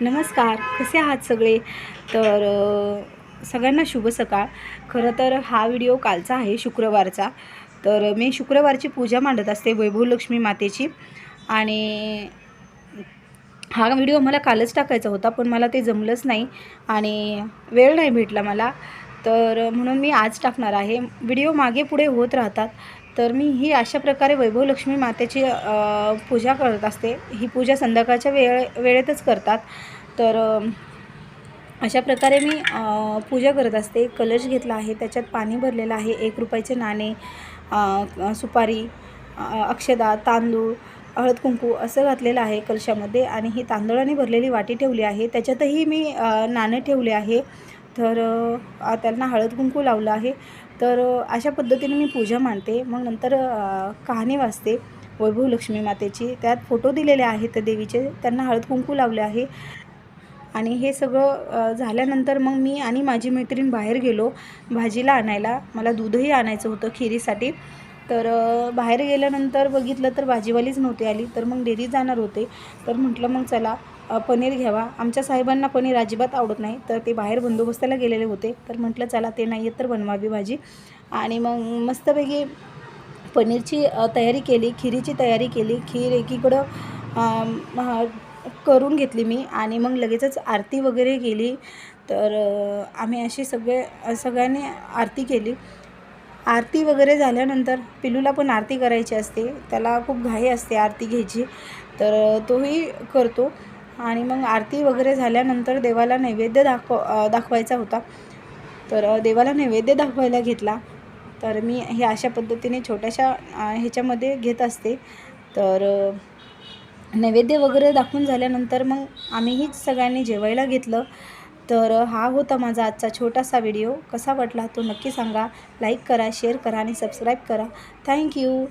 नमस्कार कसे आहात सगळे? तर सगळ्यांना शुभ सकाळ. खरं तर हा व्हिडिओ कालचा आहे शुक्रवारचा. तर मी शुक्रवारची पूजा मांडत असते वैभवलक्ष्मी मातेची. आणि हा व्हिडिओ मला कालच टाकायचा होता पण मला ते जमलंच नाही आणि वेळ नाही भेटला मला. तर म्हणून मी आज टाकणार आहे. व्हिडिओ मागे पुढे होत राहतात. तर मी ही अशा प्रकारे वैभवलक्ष्मी मातेची पूजा करत असते. ही पूजा संध्याकाळच्या वेळ वेळेतच करतात. तर अशा प्रकारे मी पूजा करत असते. कलश घेतला आहे त्याच्यात पाणी भरलेलं आहे एक रुपयाचे नाणे सुपारी अक्षदा तांदूळ हळद कुंकू असं घातलेलं आहे कलशामध्ये. आणि ही तांदळाने भरलेली वाटी ठेवली आहे. त्याच्यातही मी नाणं ठेवले आहे. तर त्यांना हळद कुंकू लावलं आहे. तर अशा पद्धतीने मी पूजा मांडते. मग नंतर कहाणी वाचते वैभवलक्ष्मी मातेची. त्यात फोटो दिलेले आहेत देवीचे. त्यांना हळद कुंकू लावले आहे. आणि हे सगळं झाल्यानंतर मग मी आणि माझी मैत्रीण बाहेर गेलो. भाजीला आणायला. मला दूधही आणायचं होतं खिरीसाठी. तर बाहेर गेल्यानंतर बघितलं तर भाजीवालीच नव्हती आली. तर मग डेअरीत जाणार होते. तर म्हटलं मग चला पनीर घ्यावा. आमच्या साहेबांना पनीर अजिबात आवडत नाही. तर ते बाहेर बंदोबस्ताला गेलेले होते. तर म्हटलं चला ते नाही येत तर बनवावी भाजी. आणि मग मस्तपैकी पनीरची तयारी केली खिरीची तयारी केली. खीर एकीकडं करून घेतली मी. आणि मग लगेचच आरती वगैरे केली. तर आम्ही अशी सगळे सगळ्यांनी आरती केली. आरती वगैरे झाल्यानंतर पिलूला पण आरती करायची असते. त्याला खूप घाई असते आरती घ्यायची. तर तोही करतो. आणि मग आरती वगैरे झाल्यानंतर देवाला नैवेद्य दाखव दाखवायचा होता. तर देवाला नैवेद्य दाखवायला घेतला. तर मी हे अशा पद्धतीने छोट्याशा ह्याच्यामध्ये घेत असते. तर नैवेद्य वगैरे दाखवून झाल्यानंतर मग आम्हीही सगळ्यांनी जेवायला घेतलं. तर हा होता माझा आजचा छोटासा व्हिडिओ. कसा वाटला तो नक्की सांगा. लाईक करा शेअर करा आणि सबस्क्राईब करा. थँक्यू